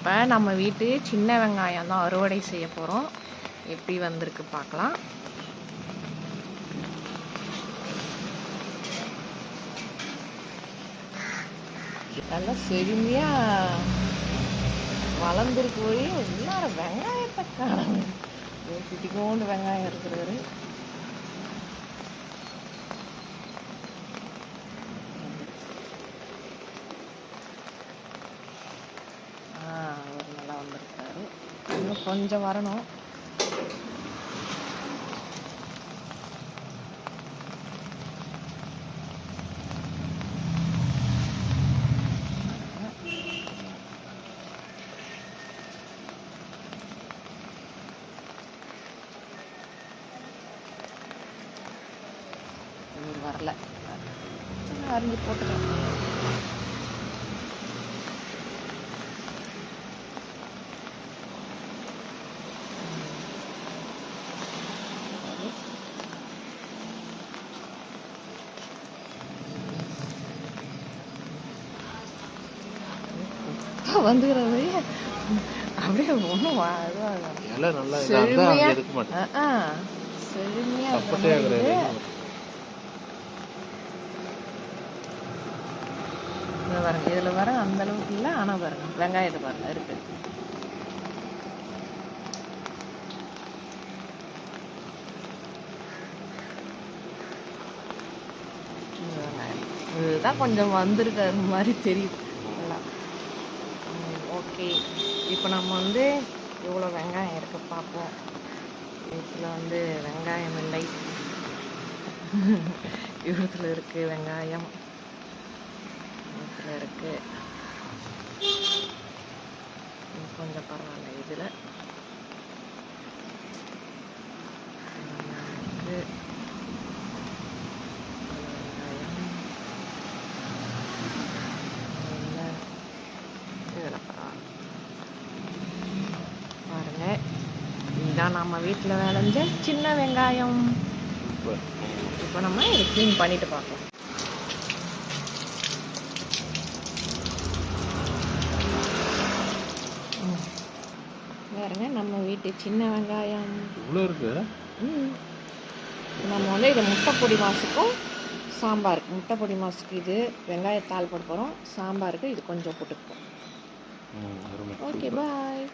இப்போ நம்ம வீட்டு சின்ன வெங்காயம் தான் அறுவடை செய்ய போகிறோம். எப்படி வந்திருக்கு பார்க்கலாம். நல்லா செழுமையாக வளர்ந்துருக்கு. போய் எல்லாரும் வெங்காயத்தை காணும் குட்டிக்கோண்டு வெங்காயம் இருக்கிறாரு இன்னும் கொஞ்சம் வரணும் இவர் வரல அரிஞ்சு போட்டுக்கலாம் வந்துக்கிறது அப்படியே ஒன்றும் இதுவாக இலை நல்லா இதா இருந்தா செழுமையா அங்க இருக்க மாட்டேன் ஆ, ஆ. செழுமையா இருக்கிற சப்பட்டே மாதிரி ஆகுற இருக்கு. இங்க பாருங்க இதுல வர அந்த அளவுக்கு இல்ல ஆனா பாருங்க வெங்காயத்தை பாருங்க இருக்கு. இதுதான் கொஞ்சம் வந்திருக்காரு மாதிரி தெரியுது ஓகே. இப்போ நம்ம வந்து எவ்வளோ வெங்காயம் இருக்க பார்ப்போம். இதில் வந்து வெங்காயம் இல்லை. இவ்வளோத்துல இருக்குது வெங்காயம். இதில் இருக்குது கொஞ்சம் பரவாயில்ல இதில் இருக்கு வெங்காயம் இல்ல. இதில் பரவாயில்ல பாருங்க இதுதான் நம்ம வீட்டில் விளைஞ்ச சின்ன வெங்காயம். இப்போ நம்ம இதை க்ளீன் பண்ணிட்டு பார்க்கலாம் ம். பாருங்க நம்ம வீட்டு சின்ன வெங்காயம் இவ்வளோ இருக்கு ம். நம்ம வந்து இது முட்டை பொடி மாசுக்கும் சாம்பாருக்கு முட்டை பொடி மாசுக்கு இது வெங்காயத்தாள் போட போகிறோம் சாம்பாருக்கு இது கொஞ்சம் போட்டுப்போம். ஓகே. பாய்